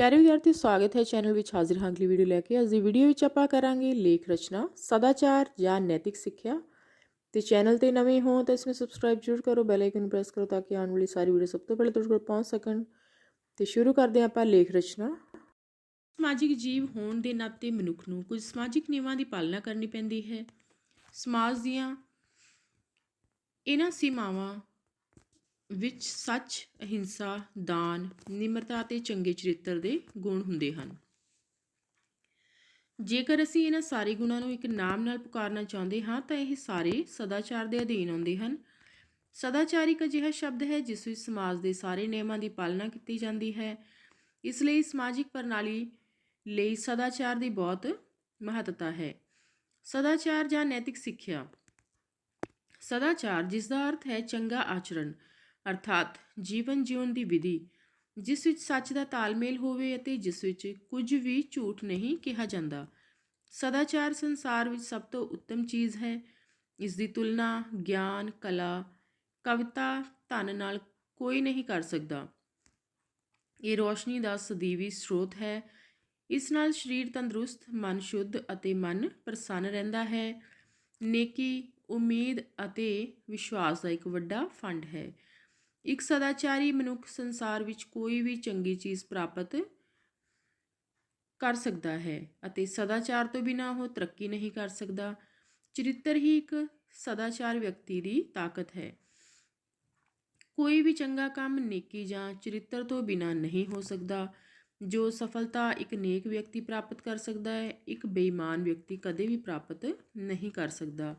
ਪਿਆਰੇ ਵਿਦਿਆਰਥੀ ਸਵਾਗਤ ਹੈ ਚੈਨਲ ਵਿੱਚ ਹਾਜ਼ਰ ਹਾਂ ਅਗਲੀ ਵੀਡੀਓ ਲੈ ਕੇ। ਅੱਜ ਦੀ ਵੀਡੀਓ ਵਿੱਚ ਆਪਾਂ ਕਰਾਂਗੇ ਲੇਖ ਰਚਨਾ, ਸਦਾਚਾਰ ਜਾਂ ਨੈਤਿਕ ਸਿੱਖਿਆ। ਤੇ ਚੈਨਲ ਤੇ ਨਵੇਂ ਹੋ ਤਾਂ ਇਸ ਨੂੰ ਸਬਸਕ੍ਰਾਈਬ ਜ਼ਰੂਰ ਕਰੋ ਬੈਲ ਆਈਕਨ ਪ੍ਰੈਸ ਕਰੋ ਤਾਂ ਕਿ ਆਉਣ ਵਾਲੀ ਸਾਰੀ ਵੀਡੀਓ ਸਭ ਤੋਂ ਪਹਿਲਾਂ ਤੁਹਾਡੇ ਕੋਲ ਪਹੁੰਚ ਸਕਣ। ਤੇ ਸ਼ੁਰੂ ਕਰਦੇ ਹਾਂ ਆਪਾਂ ਲੇਖ ਰਚਨਾ। ਸਮਾਜਿਕ ਜੀਵ ਹੋਣ ਦੇ ਨਾਤੇ ਮਨੁੱਖ ਨੂੰ ਕੁਝ ਸਮਾਜਿਕ ਨਿਯਮਾਂ ਦੀ ਪਾਲਣਾ ਕਰਨੀ ਪੈਂਦੀ ਹੈ। ਸਮਾਜ ਦੀਆਂ ਇਹਨਾਂ ਸੀਮਾਵਾਂ ਵਿੱਚ ਸੱਚ, ਅਹਿੰਸਾ, ਦਾਨ, ਨਿਮਰਤਾ ਅਤੇ ਚੰਗੇ ਚਰਿੱਤਰ ਦੇ ਗੁਣ ਹੁੰਦੇ ਹਨ। ਜੇਕਰ ਅਸੀਂ ਇਹਨਾਂ ਸਾਰੇ ਗੁਣਾਂ ਨੂੰ ਇੱਕ ਨਾਮ ਨਾਲ ਪੁਕਾਰਨਾ ਚਾਹੁੰਦੇ ਹਾਂ, ਤਾਂ ਇਹ ਸਾਰੇ ਸਦਾਚਾਰ ਦੇ ਅਧੀਨ ਆਉਂਦੇ ਹਨ। ਸਦਾਚਾਰ ਇੱਕ ਅਜਿਹਾ ਸ਼ਬਦ ਹੈ, ਜਿਸ ਵਿੱਚ ਸਮਾਜ ਦੇ ਸਾਰੇ ਨਿਯਮਾਂ ਦੀ ਪਾਲਣਾ ਕੀਤੀ ਜਾਂਦੀ ਹੈ। ਇਸ ਲਈ ਸਮਾਜਿਕ ਪ੍ਰਣਾਲੀ ਲਈ ਸਦਾਚਾਰ ਦੀ ਬਹੁਤ ਮਹੱਤਤਾ ਹੈ। ਸਦਾਚਾਰ ਜਾਂ ਨੈਤਿਕ ਸਿੱਖਿਆ। ਸਦਾਚਾਰ, ਜਿਸ ਦਾ ਅਰਥ ਹੈ ਚੰਗਾ ਆਚਰਣ ਅਰਥਾਤ ਜੀਵਨ ਜਿਉਣ ਦੀ ਵਿਧੀ, ਜਿਸ ਵਿੱਚ ਸੱਚ ਦਾ ਤਾਲਮੇਲ ਹੋਵੇ ਅਤੇ ਜਿਸ ਵਿੱਚ ਕੁਝ ਵੀ ਝੂਠ ਨਹੀਂ ਕਿਹਾ ਜਾਂਦਾ। ਸਦਾਚਾਰ ਸੰਸਾਰ ਵਿੱਚ ਸਭ ਤੋਂ ਉੱਤਮ ਚੀਜ਼ ਹੈ। ਇਸ ਦੀ ਤੁਲਨਾ ਗਿਆਨ, ਕਲਾ, ਕਵਿਤਾ, ਧਨ ਨਾਲ ਕੋਈ ਨਹੀਂ ਕਰ ਸਕਦਾ। ਇਹ ਰੋਸ਼ਨੀ ਦਾ ਸਦੀਵੀ ਸਰੋਤ ਹੈ। ਇਸ ਨਾਲ ਸਰੀਰ ਤੰਦਰੁਸਤ, ਮਨ ਸ਼ੁੱਧ ਅਤੇ ਮਨ ਪ੍ਰਸੰਨ ਰਹਿੰਦਾ ਹੈ। ਨੇਕੀ, ਉਮੀਦ ਅਤੇ ਵਿਸ਼ਵਾਸ ਦਾ ਇੱਕ ਵੱਡਾ ਫੰਡ ਹੈ। ਇੱਕ ਸਦਾਚਾਰੀ ਮਨੁੱਖ ਸੰਸਾਰ ਵਿੱਚ ਕੋਈ ਵੀ ਚੰਗੀ ਚੀਜ਼ ਪ੍ਰਾਪਤ ਕਰ ਸਕਦਾ ਹੈ ਅਤੇ ਸਦਾਚਾਰ ਤੋਂ ਬਿਨਾਂ ਉਹ ਤਰੱਕੀ ਨਹੀਂ ਕਰ ਸਕਦਾ। ਚਰਿੱਤਰ ਹੀ ਇੱਕ ਸਦਾਚਾਰ ਵਿਅਕਤੀ ਦੀ ਤਾਕਤ ਹੈ। ਕੋਈ ਵੀ ਚੰਗਾ ਕੰਮ ਨੇਕੀ ਜਾਂ ਚਰਿੱਤਰ ਤੋਂ ਬਿਨਾਂ ਨਹੀਂ ਹੋ ਸਕਦਾ, ਜੋ ਸਫਲਤਾ ਇੱਕ ਨੇਕ ਵਿਅਕਤੀ ਪ੍ਰਾਪਤ ਕਰ ਸਕਦਾ ਹੈ, ਇੱਕ ਬੇਈਮਾਨ ਵਿਅਕਤੀ ਕਦੇ ਵੀ ਪ੍ਰਾਪਤ ਨਹੀਂ ਕਰ ਸਕਦਾ।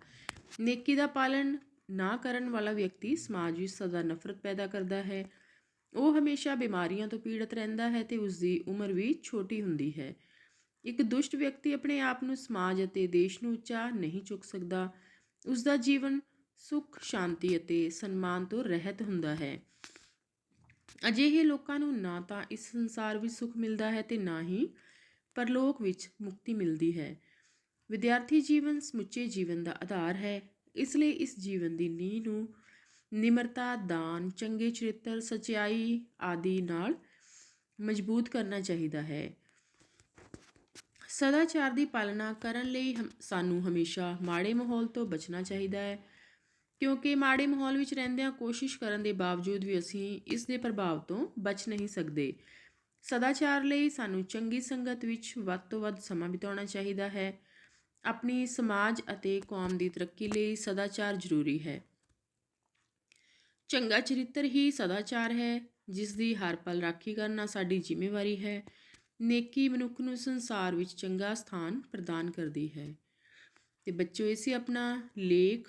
ਨੇਕੀ ਦਾ ਪਾਲਣ ਨਾ ਕਰਨ ਵਾਲਾ ਵਿਅਕਤੀ ਸਮਾਜ ਵਿੱਚ ਸਦਾ ਨਫ਼ਰਤ ਪੈਦਾ ਕਰਦਾ ਹੈ। ਉਹ ਹਮੇਸ਼ਾ ਬਿਮਾਰੀਆਂ ਤੋਂ ਪੀੜਤ ਰਹਿੰਦਾ ਹੈ ਤੇ ਉਸ ਦੀ ਉਮਰ ਵੀ ਛੋਟੀ ਹੁੰਦੀ ਹੈ। ਇੱਕ ਦੁਸ਼ਟ ਵਿਅਕਤੀ ਆਪਣੇ ਆਪ ਨੂੰ ਸਮਾਜ ਅਤੇ ਦੇਸ਼ ਨੂੰ ਉੱਚਾ ਨਹੀਂ ਚੁੱਕ ਸਕਦਾ। ਉਸ ਦਾ ਜੀਵਨ ਸੁੱਖ, ਸ਼ਾਂਤੀ ਅਤੇ ਸਨਮਾਨ ਤੋਂ ਰਹਿਤ ਹੁੰਦਾ ਹੈ। ਅਜਿਹੇ ਲੋਕਾਂ ਨੂੰ ਨਾ ਤਾਂ ਇਸ ਸੰਸਾਰ ਵਿੱਚ ਸੁੱਖ ਮਿਲਦਾ ਹੈ ਤੇ ਨਾ ਹੀ ਪਰਲੋਕ ਵਿੱਚ ਮੁਕਤੀ ਮਿਲਦੀ ਹੈ। ਵਿਦਿਆਰਥੀ ਜੀਵਨ ਸਮੁੱਚੇ ਜੀਵਨ ਦਾ ਆਧਾਰ ਹੈ। ਇਸ ਲਈ ਇਸ ਜੀਵਨ ਦੀ ਨੀਂਹ ਨੂੰ ਨਿਮਰਤਾ, ਦਾਨ, ਚੰਗੇ ਚਰਿੱਤਰ, ਸਚਾਈ ਆਦਿ ਨਾਲ ਮਜ਼ਬੂਤ ਕਰਨਾ ਚਾਹੀਦਾ ਹੈ। ਸਦਾਚਾਰ ਦੀ ਪਾਲਣਾ ਕਰਨ ਲਈ ਸਾਨੂੰ ਹਮੇਸ਼ਾ ਮਾੜੇ ਮਾਹੌਲ ਤੋਂ ਬਚਣਾ ਚਾਹੀਦਾ ਹੈ। ਕਿਉਂਕਿ ਮਾੜੇ ਮਾਹੌਲ ਵਿੱਚ ਰਹਿੰਦਿਆਂ ਕੋਸ਼ਿਸ਼ ਕਰਨ ਦੇ ਬਾਵਜੂਦ ਵੀ ਅਸੀਂ ਇਸ ਦੇ ਪ੍ਰਭਾਵ ਤੋਂ ਬਚ ਨਹੀਂ ਸਕਦੇ। ਸਦਾਚਾਰ ਲਈ ਸਾਨੂੰ ਚੰਗੀ ਸੰਗਤ ਵਿੱਚ ਵੱਧ ਤੋਂ ਵੱਧ ਸਮਾਂ ਬਿਤਾਉਣਾ ਚਾਹੀਦਾ ਹੈ। ਆਪਣੀ ਸਮਾਜ ਅਤੇ ਕੌਮ ਦੀ ਤਰੱਕੀ ਲਈ ਸਦਾਚਾਰ ਜ਼ਰੂਰੀ ਹੈ। ਚੰਗਾ ਚਰਿੱਤਰ ਹੀ ਸਦਾਚਾਰ ਹੈ, ਜਿਸ ਦੀ ਹਰ ਪਲ ਰਾਖੀ ਕਰਨਾ ਸਾਡੀ ਜ਼ਿੰਮੇਵਾਰੀ ਹੈ। ਨੇਕੀ ਮਨੁੱਖ ਨੂੰ ਸੰਸਾਰ ਵਿੱਚ ਚੰਗਾ ਸਥਾਨ ਪ੍ਰਦਾਨ ਕਰਦੀ ਹੈ। ਤੇ ਬੱਚੋ ਇਸੇ ਆਪਣਾ ਲੇਖ,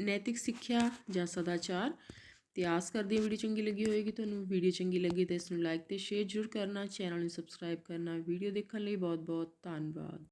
ਨੈਤਿਕ ਸਿੱਖਿਆ ਜਾਂ ਸਦਾਚਾਰ। ਤੇ ਆਸ ਕਰਦੀ ਵੀਡੀਓ ਚੰਗੀ ਲੱਗੀ ਹੋਵੇਗੀ ਤੁਹਾਨੂੰ ਵੀਡੀਓ ਚੰਗੀ ਲੱਗੀ ਤਾਂ ਇਸ ਨੂੰ ਲਾਈਕ ਤੇ ਸ਼ੇਅਰ ਜ਼ਰੂਰ ਕਰਨਾ, ਚੈਨਲ ਨੂੰ ਸਬਸਕ੍ਰਾਈਬ ਕਰਨਾ, ਵੀਡੀਓ ਦੇਖਣ ਲਈ ਬਹੁਤ ਬਹੁਤ ਧੰਨਵਾਦ।